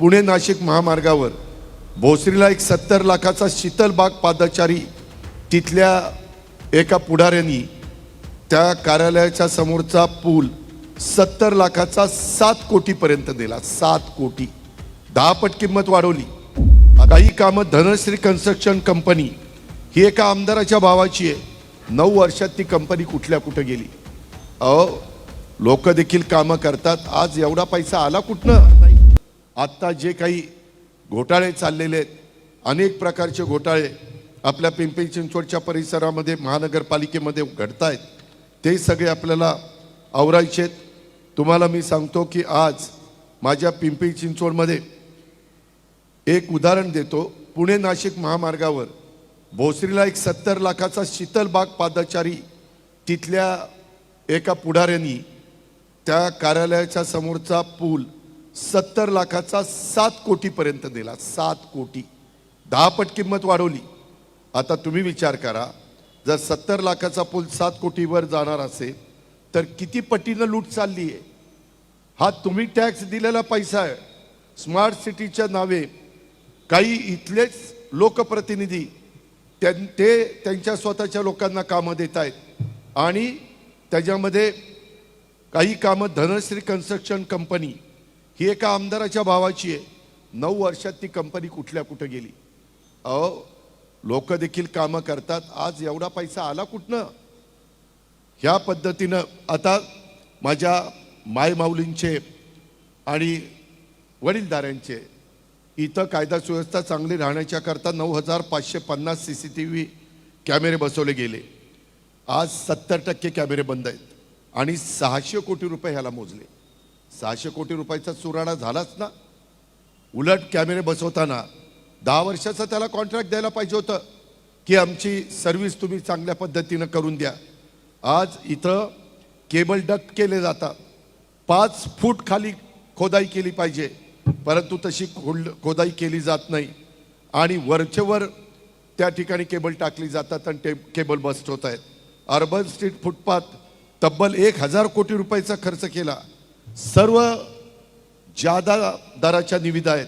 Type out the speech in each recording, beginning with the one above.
पुणे नाशिक महामार्गावर भोसरीला एक सत्तर लाखाचा शीतलबाग पादचारी तिथल्या एका पुढाऱ्यांनी त्या कार्यालयाच्या समोरचा पूल सत्तर लाखाचा सात कोटीपर्यंत दिला. सात कोटी. दहा पट किंमत वाढवली. काही कामं धनश्री कन्स्ट्रक्शन कंपनी ही एका आमदाराच्या भावाची आहे. नऊ वर्षात ती कंपनी कुठल्या कुठं गेली? अहो लोक देखील कामं करतात. आज एवढा पैसा आला कुठनं? आत्ता जे काही घोटाळे चाललेले आहेत अनेक प्रकारचे घोटाळे आपल्या पिंपरी चिंचवडच्या परिसरामध्ये महानगरपालिकेमध्ये घडत आहेत ते सगळे आपल्याला आवरायचे आहेत. तुम्हाला मी सांगतो की आज माझ्या पिंपरी चिंचवडमध्ये एक उदाहरण देतो. पुणे नाशिक महामार्गावर भोसरीला एक सत्तर लाखाचा शीतलबाग पादचारी तिथल्या एका पुढाऱ्यांनी त्या कार्यालयाच्या समोरचा पूल सत्तर लाखाचा सात कोटीपर्यंत दिला. सात कोटी. दहा पट किंमत वाढवली. आता तुम्ही विचार करा जर सत्तर लाखाचा पूल सात कोटीवर जाणार असेल तर किती पटीनं लूट चालली आहे? हा तुम्ही टॅक्स दिलेला पैसा आहे. स्मार्ट सिटीच्या नावे काही इथलेच लोकप्रतिनिधी त्यां- ते त्यांच्या स्वतःच्या लोकांना कामं देत आहेत. आणि त्याच्यामध्ये काही कामं धनश्री कन्स्ट्रक्शन कंपनी ही एका आमदाराच्या भावाची आहे. नऊ वर्षात ती कंपनी कुठल्या कुठं गेली? अहो लोक देखील कामं करतात. आज एवढा पैसा आला कुठनं? ह्या पद्धतीनं आता माझ्या मायमाऊलींचे आणि वडीलधाऱ्यांचे इथं कायदा सुव्यवस्था चांगली राहण्याच्या करता नऊ हजार पाचशे पन्नास सी सी टी व्ही कॅमेरे बसवले गेले. आज सत्तर टक्के कॅमेरे बंद आहेत आणि सहाशे कोटी रुपये ह्याला मोजले. सहाशे कोटी रुपयाचा चुराडा झालाच ना? उलट कॅमेरे बसवताना दहा वर्षाचा त्याला कॉन्ट्रॅक्ट द्यायला पाहिजे होतं की आमची सर्व्हिस तुम्ही चांगल्या पद्धतीनं करून द्या. आज इथं केबल डक्ट केले जातात. पाच फूट खाली खोदाई केली पाहिजे. परंतु तशी खोल खोदाई केली जात नाही. आणि वरचेवर त्या ठिकाणी केबल टाकली जातात आणि ते केबल बस्ट होत आहेत. अर्बन स्ट्रीट फुटपाथ तब्बल एक हजार कोटी रुपयाचा खर्च केला. सर्व जादा दराच्या निविदा आहेत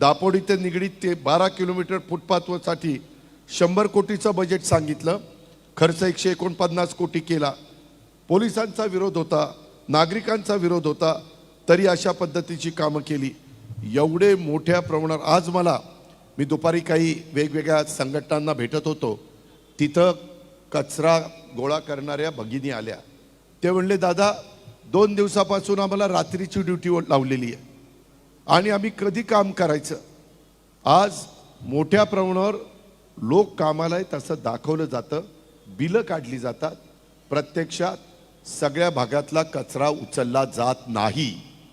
दापोडी ते निगडीत ते बारा किलोमीटर फुटपाथवरसाठी शंभर कोटीचं बजेट सांगितलं. खर्च एकशे एकोणपन्नास कोटी केला. पोलिसांचा विरोध होता नागरिकांचा विरोध होता तरी अशा पद्धतीची कामं केली. एवढे मोठ्या प्रमाणावर आज मला मी दुपारी काही वेगवेगळ्या संघटनांना भेटत होतो. तिथं कचरा गोळा करणाऱ्या भगिनी आल्या. ते म्हणले दादा दोन दिवसापासून आम्हाला रात्रीची ड्युटी लावलेली आहे. आणि आम्ही कधी काम करायचं? आज मोठ्या प्रमाणावर लोक कामाला आहेत असं दाखवलं जातं. बिलं काढली जातात. प्रत्यक्षात सगळ्या भागातला कचरा उचलला जात नाही.